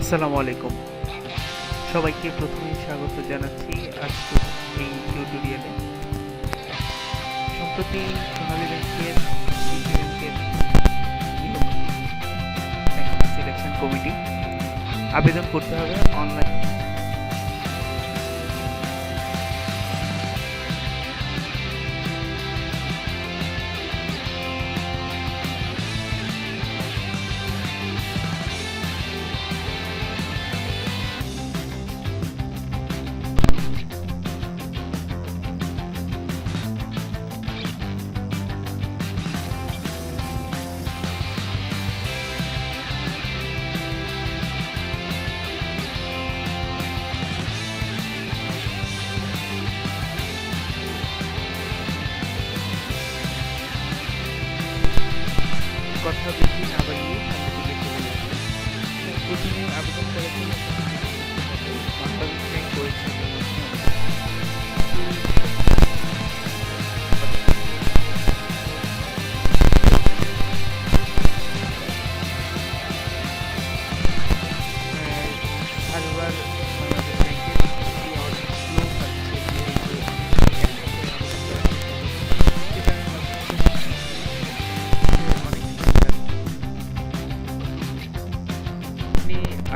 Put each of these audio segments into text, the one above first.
আসসালামু আলাইকুম। সবাইকে প্রথমেই স্বাগত জানাচ্ছি আজকে এই টিউটোরিয়ালে সম্প্রতি সোনালী ব্যাংকের ব্যাংকের সিলেকশন কমিটি আবেদন করতে হবে অনলাইন কথা বেশি না বাড়িয়ে শান্তিতে দেখে চলে যাচ্ছে প্রথমে আবেদন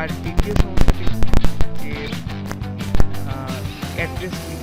আর দ্বিতীয় সমস্যাটি যে অ্যাড্রেস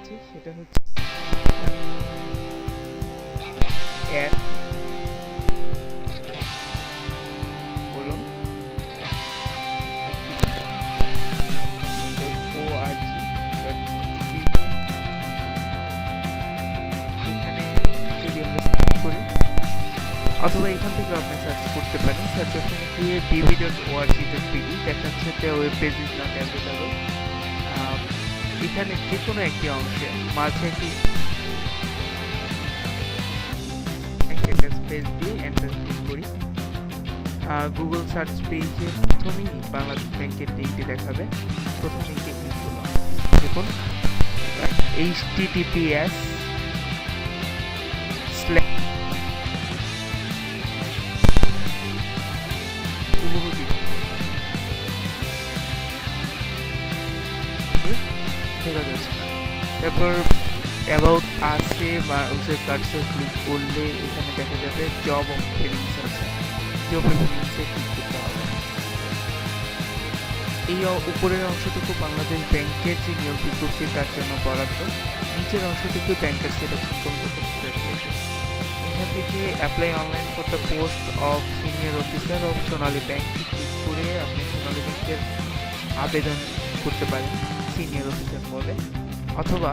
দেখাচ্ছি সেটা হচ্ছে অথবা এখান থেকে আপনি সার্চ করতে পারেন। সার্চ অপশনে গিয়ে DV dot ORG dot PD দেখাচ্ছে ওয়েব পেজ অ্যাভেলেবল এখানে কোনো একটি অংশে, মাঝে একটি স্পেস দিয়ে এন্টার ক্লিক করি। গুগল সার্চ পেজে প্রথমেই বাংলাদেশ ব্যাংকের লিঙ্কটি দেখাবে। প্রথম ক্লিক করলাম দেখুন এইচ টিটিপিএস তারপর অ্যাবাউট আছে বা হচ্ছে কার্সর ক্লিক করলে এখানে দেখা যাবে জব অফারিংস আছে। জব অফারিংসে ক্লিক করতে হবে। এই উপরের অংশটুকু বাংলাদেশ ব্যাংকের যে নিয়োগ বিজ্ঞপ্তি, তার জন্য বরাদ্দ। নিচের অংশটুকু ব্যাংকের সিলেকশন এখান থেকে apply online for the post of senior officer of Sonali bank click করে আপনি সোনালী ব্যাংকের আবেদন করতে পারেন সিনিয়র অফিসার পদে অথবা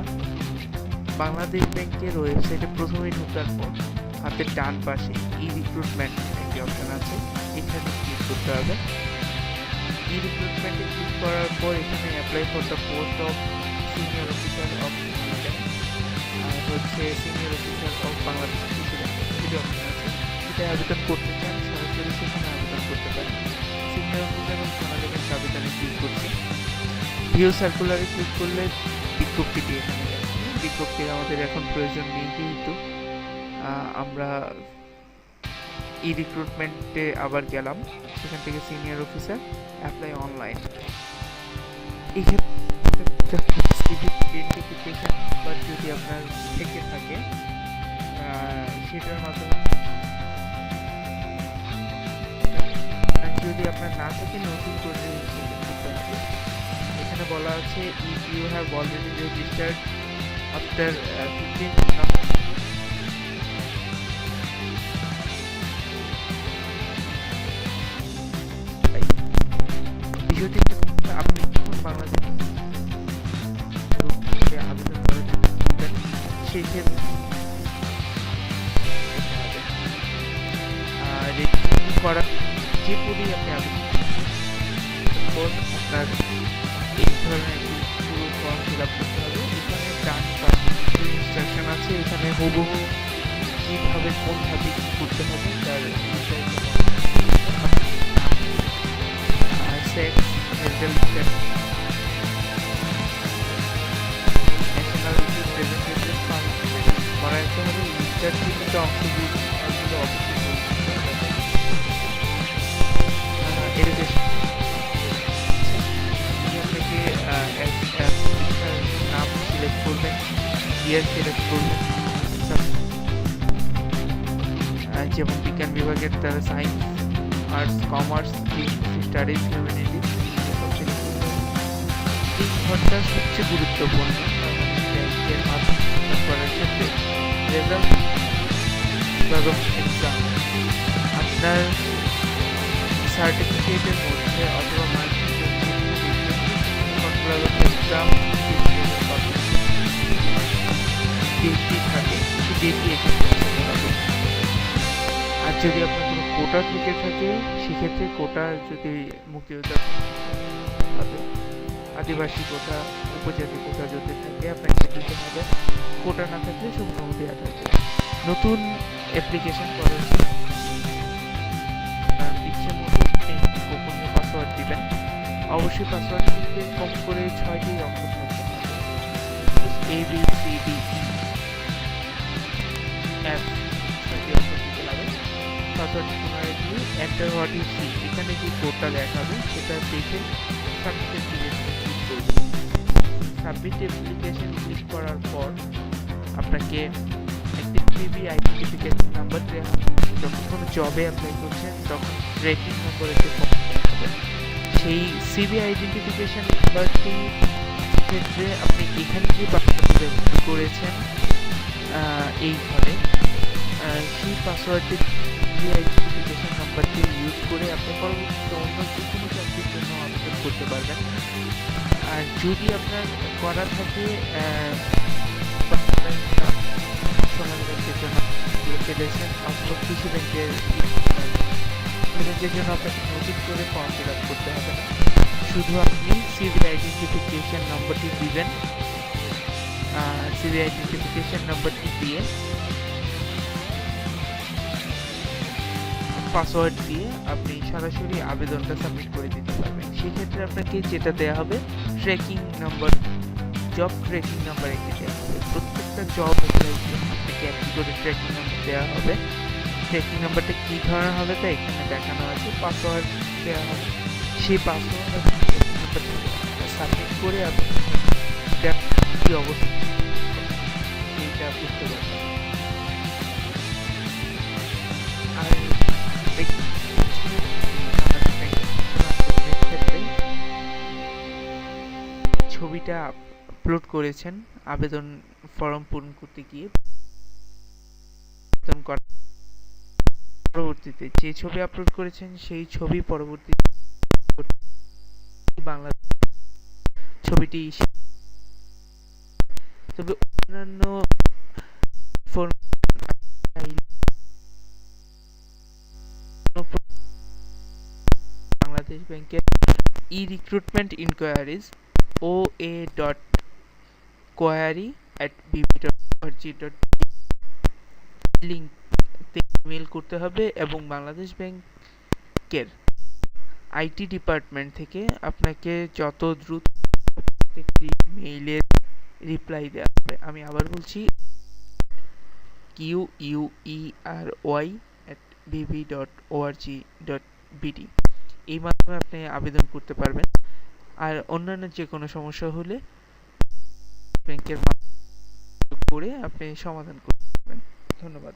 বাংলাদেশ ব্যাংকের ওয়েবসাইটে প্রথমে ঢোকার পর হাতের ডান পাশে ই রিক্রুটমেন্ট একটি অপশন আছে, এখানে ক্লিক করতে হবে। ই রিক্রুটমেন্টে ক্লিক করার পর এখানে apply for the post of senior officer of আর হচ্ছে senior officer of Bangladesh option আছে যেটা আবেদন করতে চান, সরাসরি সেখানে আবেদন করতে পারেন। সিনিয়র অফিসার সোনালী ব্যাংক আবেদনে ক্লিক করছি। ভিউ সার্কুলারে ক্লিক করলে বিজ্ঞপ্তিটি এখানে যাচ্ছে বিজ্ঞপ্তির আমাদের এখন প্রয়োজন নেই যেহেতু। আমরা ই রিক্রুটমেন্টে আবার গেলাম। সেখান থেকে senior officer apply online number যদি আপনার থেকে থাকে সেটার মাধ্যমে যদি আপনার না থাকে, নতুন করে বলা আছে if you have already registered after fifteen আপনি আপনি আপনার এই ধরনের পুরো ফর্ম ফিল আপ করতে হবে এখানে টানটা ইনস্ট্রাকশন আছে এখানে হুবহু কীভাবে কোন ধাপে কী করতে হবে তার বিষয়ে set result set national presentation করা হবে ইন্টারভিউতে অংশগ্রহণ অবশ্যই করবেন ইয়ার সিলেক্ট করবেন যেমন বিজ্ঞান বিভাগের তারা সায়েন্স আর্টস কমার্স স্টাডিজ হবে এই সবচেয়ে গুরুত্বপূর্ণ করার ক্ষেত্রে রেজাল্ট এক্সাম আপনার সার্টিফিকেটের মধ্যে অথবা মার্কশিটের এক্সাম ডেটটি থাকে ডেটটি এখানে আর যদি আপনার কোনো কোটা থেকে থাকে, সেক্ষেত্রে কোটা যদি মুক্তিযোদ্ধা আদিবাসী কোটা, উপজাতি কোটা যদি থাকে, আপনাকে দিতে হবে। কোটা না থাকলে সম্পূর্ণ দেওয়া থাকবে নতুন অ্যাপ্লিকেশন করার জন্য ইচ্ছে মতো গোপনীয় পাসওয়ার্ড দিবেন। অবশ্যই পাসওয়ার্ডটিতে কম করে ছয়টি অঙ্ক থাকতে হবে। এ বি সি ডি হবে পাসওয়ার্ডটি পুনরায় এন্টার হোয়াট ইজ সি এখানে যে কোডটা দেখাবে, সেটা দেখে সাবমিট অ্যাপ্লিকেশন ক্লিক করার পর আপনাকে একটি পিবি আইডেন্টিফিকেশন নাম্বার দেওয়া যখন কোনো জবে অ্যাপ্লাই করছেন, তখন ট্র্যাকিং নম্বর একটি সেই সিবি আইডেন্টিফিকেশন নাম্বারটি ক্ষেত্রে আপনি এখানে যে করেছেন আহ, এই ঘরে। আহ, সেই পাসওয়ার্ডটি আইডেন্টিফিকেশন নাম্বারটি ইউজ করে আপনি পরবর্তীতে অন্য যে কোনো চাকরির জন্য আবেদন করতে পারবেন। আর যদি আপনার করা থাকে পেয়েছেন অথবা কৃষি ব্যাংকের ব্যাংকের জন্য আপনাকে নতুন করে ফর্ম ফিল আপ করতে হবে। শুধু আপনি সিভিল আইডেন্টিফিকেশন নম্বরটি দিবেন। সিভিল আইডেন্টিফিকেশন নম্বরটি দিয়ে পাসওয়ার্ড দিয়ে আপনি সরাসরি আবেদনটা সাবমিট করে দিতে পারবেন। সেক্ষেত্রে আপনাকে যেটা দেওয়া হবে tracking number job tracking number একটি দেওয়া হবে। প্রত্যেকটা জব আপনাকে একটি করে ট্র্যাকিং নাম্বার দেওয়া হবে। ট্র্যাকিং নাম্বারটা কী ধরনের হবে তা এখানে দেখানো আছে। পাসওয়ার্ড দেওয়া হবে। সেই পাসওয়ার্ড সাবমিট করে আপনি কী অবস্থা? এইটা বুঝতে আর ছবিটা আপলোড করেছেন আবেদন ফর্ম পূরণ করতে গিয়ে। আবেদন করা পরবর্তীতে যে ছবি আপলোড করেছেন সেই ছবি পরবর্তী বাংলা ছবিটি তবে অন্যান্য বাংলাদেশ ব্যাংকের ই recruitment inquiries O A dot query at BB dot org dot link mail করতে হবে এবং বাংলাদেশ ব্যাংকের আইটি ডিপার্টমেন্ট থেকে আপনাকে যত দ্রুত প্রত্যেকটি মেইলের রিপ্লাই দেওয়া হবে। আমি আবার বলছি Q U E R Y at VV dot ORG dot BD এই মাধ্যমে আপনি আবেদন করতে পারবেন। আর অন্যান্য যে কোনো সমস্যা হলে ব্যাংকের করে আপনি সমাধান করতে পারবেন। ধন্যবাদ।